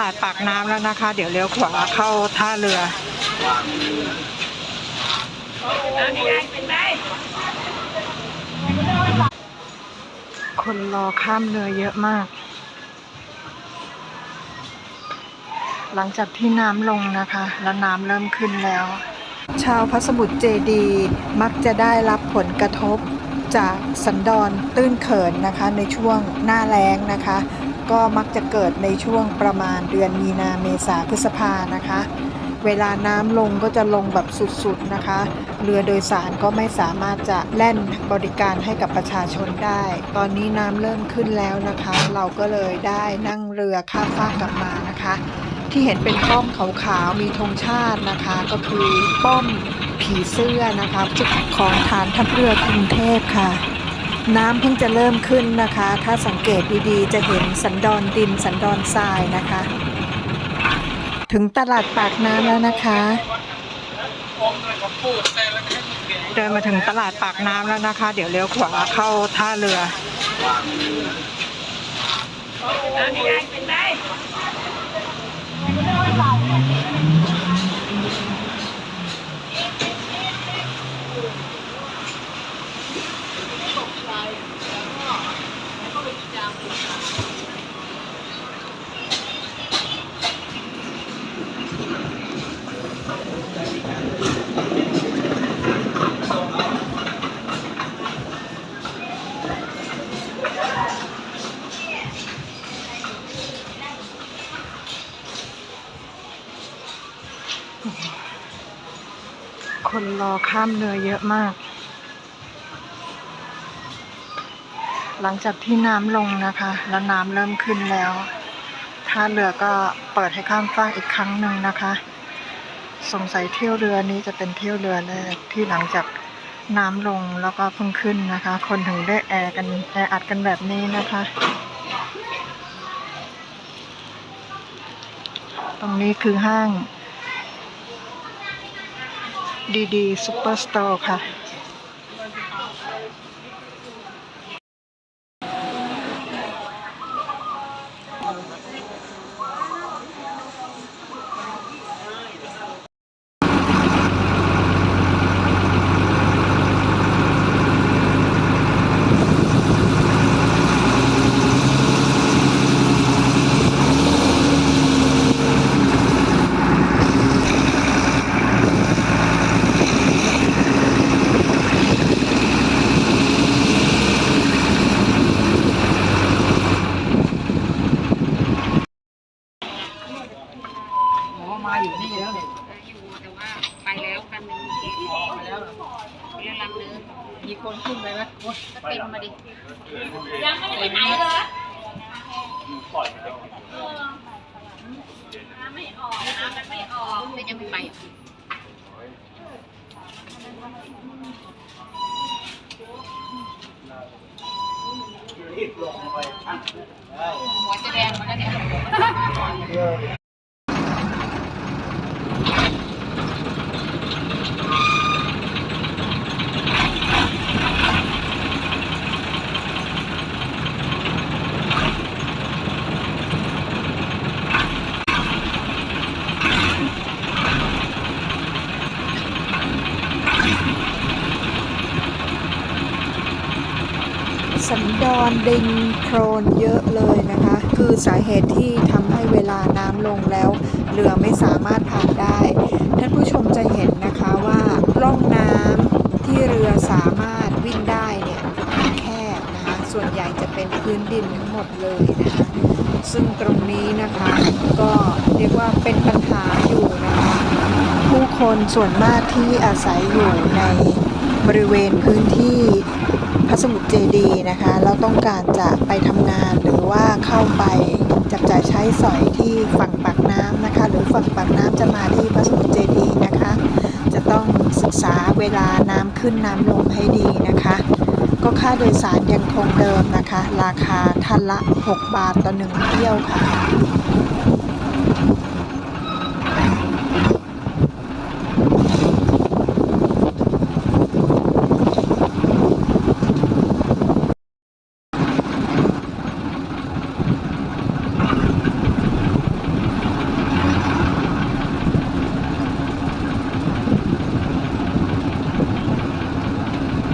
ลาดปากน้ำแล้วนะคะ เดี๋ยวเลี้ยวขวาเข้าท่าเรือคนรอข้ามเรือเยอะมาก หลังจากที่น้ำลงนะคะ แล้วน้ำเริ่มขึ้นแล้ว ชาวพัสมุทรเจดีมักจะได้รับผลกระทบจากสันดอนตื้นเขินนะคะในช่วงหน้าแล้งนะคะ ก็มักจะเกิดในช่วงประมาณเดือนมีนาเมษาพฤษภานะคะ เวลาน้ำลงก็จะลงแบบสุดๆนะคะ เรือโดยสารก็ไม่สามารถจะแล่นบริการให้กับประชาชนได้ ตอนนี้น้ำเริ่มขึ้นแล้วนะคะ เราก็เลยได้นั่งเรือข้ามฟากกลับมานะคะ ที่เห็นเป็นป้อมขาวๆมีธงชาตินะคะ ก็คือป้อมผีเสื้อนะคะจุดของฐานทัพเรือกรุงเทพค่ะ น้ำเพิ่งจะเริ่มขึ้นนะคะ ถ้าสังเกตดีๆ จะเห็นสันดอนดินสันดอนทรายนะคะ ถึงตลาดปากน้ำแล้วนะคะ เดินมาถึงตลาดปากน้ำแล้วนะคะ เดี๋ยวเลี้ยวขวาเข้าท่าเรือ คนรอข้ามเรือเยอะมาก หลังจากที่น้ำลงนะคะ แล้วน้ำเริ่มขึ้นแล้วท่าเรือก็เปิดให้ข้ามฟากอีกครั้งหนึ่งนะคะ สงสัยเที่ยวเรือนี้จะเป็นเที่ยวเรือแรกที่หลังจากน้ำลงแล้วก็เพิ่งขึ้นนะคะ คนถึงได้แอร์กันแออัดกันแบบนี้นะคะ ตรงนี้คือห้างดีดีซูเปอร์สโตร์ค่ะ อ๋อมาอยู่นี่แล้วเนี่ย อยู่แต่ว่าไป แล้วคันหนึงออกมาแล้วเรือลำนึงมีคนขึ้นไปไหมโอ๊ยก็เต็มมาดิยังไม่ได้ไปไหนเลยไม่ออกน้ำมันไม่ออกแต่ยังไม่ไปอะหัวจะแดงหมาแล้วเนี่ย สันดอนดินโครนเยอะเลยนะคะ คือสาเหตุที่ทำให้เวลาน้ำลงแล้วเรือไม่สามารถผ่านได้ ท่านผู้ชมจะเห็นนะคะว่าร่องน้ำที่เรือสามารถวิ่งได้เนี่ยมันแคบนะคะส่วนใหญ่จะเป็นพื้นดินทั้งหมดเลยนะคะซึ่งตรงนี้นะคะก็เรียกว่าเป็นปัญหาอยู่นะคะ ผู้คนส่วนมากที่อาศัยอยู่ใน บริเวณพื้นที่พระสมุทรเจดีนะคะ เราต้องการจะไปทำงานหรือว่าเข้าไปจับจ่ายใช้สอยที่ฝั่งปากน้ำนะคะ หรือฝั่งปากน้ำจะมาที่พระสมุทรเจดีนะคะ จะต้องศึกษาเวลาน้ำขึ้นน้ำลงให้ดีนะคะ ก็ค่าโดยสารยังคงเดิมนะคะ ราคาท่านละ 6 บาทต่อหนึ่งเที่ยวค่ะ